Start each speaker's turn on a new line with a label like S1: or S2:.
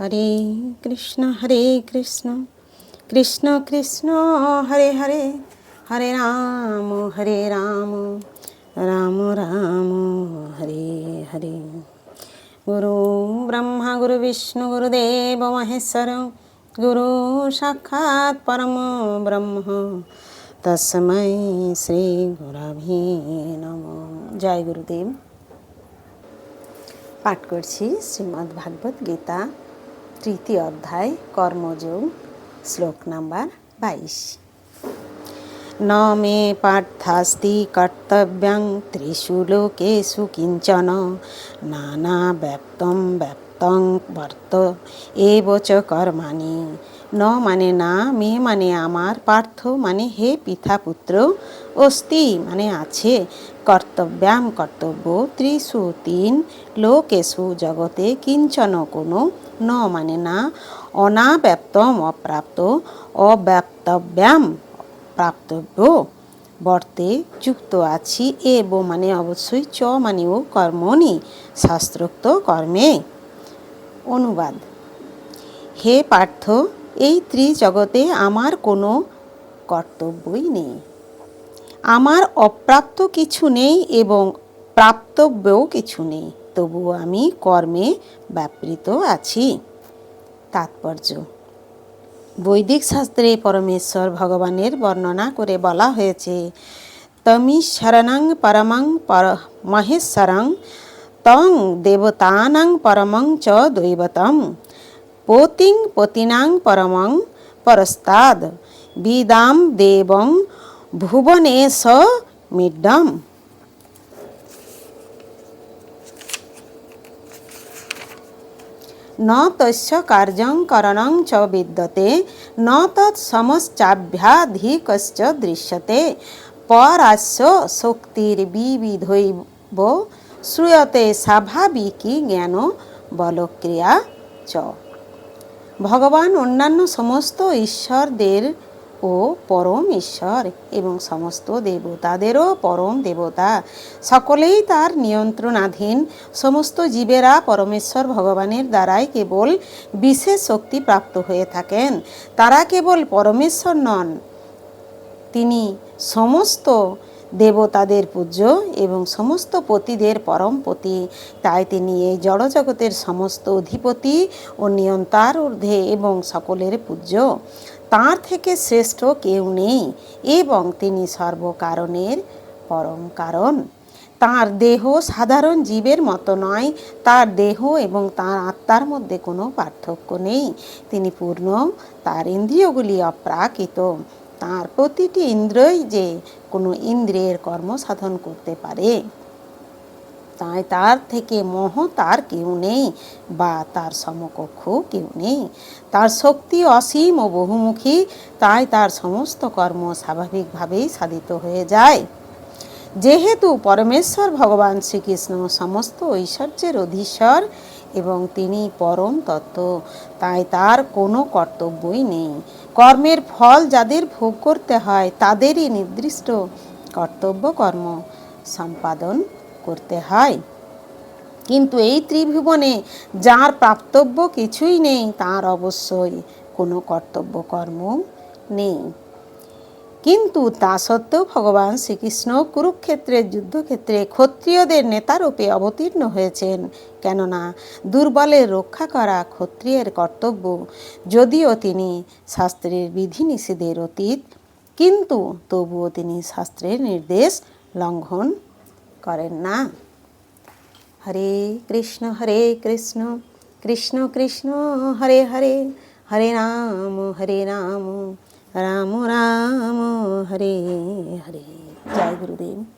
S1: হরে কৃষ্ণ হরে কৃষ্ণ কৃষ্ণ কৃষ্ণ হরে হরে হরে রাম হরে রাম রাম রাম হরে হরে গুরু ব্রহ্মা গুরু বিষ্ণু গুরুদেব মহেশ্বর গুরু সাক্ষাৎ পরম ব্রহ্ম তসময় শ্রী গুরাভি নম জয় গুরুদেব পাঠ করছি শ্রীমদ্ ভাগবত গীতা তৃতীয় অধ্যায় কর্মযোগ শ্লোক নাম্বার বাইশ ন মে পার্থাস্তি কর্তব্যং ত্রিশু লোকেশু কিঞ্চন নানা ব্যপ্তম ব্যপ্ত তং বর্ত এ বচ কর্মাণি ন মানে না মে মানে আমার পার্থ মানে হে পিতা পুত্র অস্তি মানে আছে কর্তব্যাম কর্তব্য ত্রিশু তিন লোকেশু জগতে কিঞ্চন কোনো ন মানে না অনাব্যাপ্তম অপ্রাপ্ত অব্যাপ্তব্যাম প্রাপ্তব্য বর্তে যুক্ত আছি এব মানে অবশ্যই চ মানেও কর্মণি শাস্ত্রোক্ত কর্মে অনুবাদ হে পার্থ এই ত্রিজগতে আমার কোনো কর্তব্যই নেই আমার অপ্রাপ্ত কিছু নেই এবং প্রাপ্তব্যও কিছু নেই তবু আমি কর্মে ব্যাপৃত আছি তাৎপর্য বৈদিক শাস্ত্রে পরমেশ্বর ভগবানের বর্ণনা করে বলা হয়েছে তমি শরণাং পরমাং পর মহেশ্বরং তং দেবতানাং পরমং চ দৈবতম পোতিং পতিনাং পরমং পরস্তাদ বিদাম দেবং ভুবনে স মিড্ডম ন তস্য কার্যং করণং চ বিদ্যতে ন তৎসমশ্চাভ্যাধিকশ্চ দৃশ্যতে পরাস্য শক্তির্বিবিধৈব শ্রুয়তে স্বাভাবিকই জ্ঞান বলক্রিয়া চ ভগবান অন্যান্য সমস্ত ঈশ্বরদের ও পরম ঈশ্বর এবং সমস্ত দেবতাদেরও পরম দেবতা সকলেই তার নিয়ন্ত্রণাধীন সমস্ত জীবেরা পরমেশ্বর ভগবানের দ্বারাই কেবল বিশেষ শক্তি প্রাপ্ত হয়ে থাকেন তারা কেবল পরমেশ্বর নন তিনি সমস্ত দেবতাদের পূজ্য এবং সমস্ত পতিদের পরম পতি তাই তিনি এই জড়জগতের সমস্ত অধিপতি ও নিয়ন্তার ঊর্ধ্বে এবং সকলের পূজ্য তার থেকে শ্রেষ্ঠ কেউ নেই এবং তিনি সর্বকারণের পরম কারণ তার দেহ সাধারণ জীবের মতো নয় তার দেহ এবং তার আত্মার মধ্যে কোনো পার্থক্য নেই তিনি পূর্ণ তার ইন্দ্রিয়গুলি অপ্রাকৃত তার প্রতিটি ইন্দ্রই যে কোনো ইন্দ্রিয়ের কর্ম সাধন করতে পারে তাই তার থেকে মোহ তার কেউ নেই বা তার সমকক্ষ কেউ নেই তার শক্তি অসীম ও বহুমুখী তাই তার সমস্ত কর্ম স্বাভাবিকভাবেই সাধিত হয়ে যায় যেহেতু পরমেশ্বর ভগবান শ্রীকৃষ্ণ সমস্ত ঐশ্বর্যের অধীশ্বর এবং তিনি পরম তত্ত্ব তাই তার কোনো কর্তব্যই নেই কর্মের ফল যাদের ভোগ করতে হয় তাদেরই নির্দিষ্ট কর্তব্য কর্ম সম্পাদন করতে হয় কিন্তু এই ত্রিভুবনে যার প্রাপ্তব্য কিছুই নেই তার অবশ্যই কোনো কর্তব্য কর্ম নেই কিন্তু তা সত্ত্বেও ভগবান শ্রীকৃষ্ণ কুরুক্ষেত্রের যুদ্ধক্ষেত্রে ক্ষত্রিয়দের নেতারূপে অবতীর্ণ হয়েছেন কেননা দুর্বলের রক্ষা করা ক্ষত্রিয়ের কর্তব্য যদিও তিনি শাস্ত্রের বিধিনিষেধের অতীত কিন্তু তবুও তিনি শাস্ত্রের নির্দেশ লঙ্ঘন করেন না হরে কৃষ্ণ হরে কৃষ্ণ কৃষ্ণ কৃষ্ণ হরে হরে হরে রাম হরে রাম राम राम हरे हरे जय गुरुदेव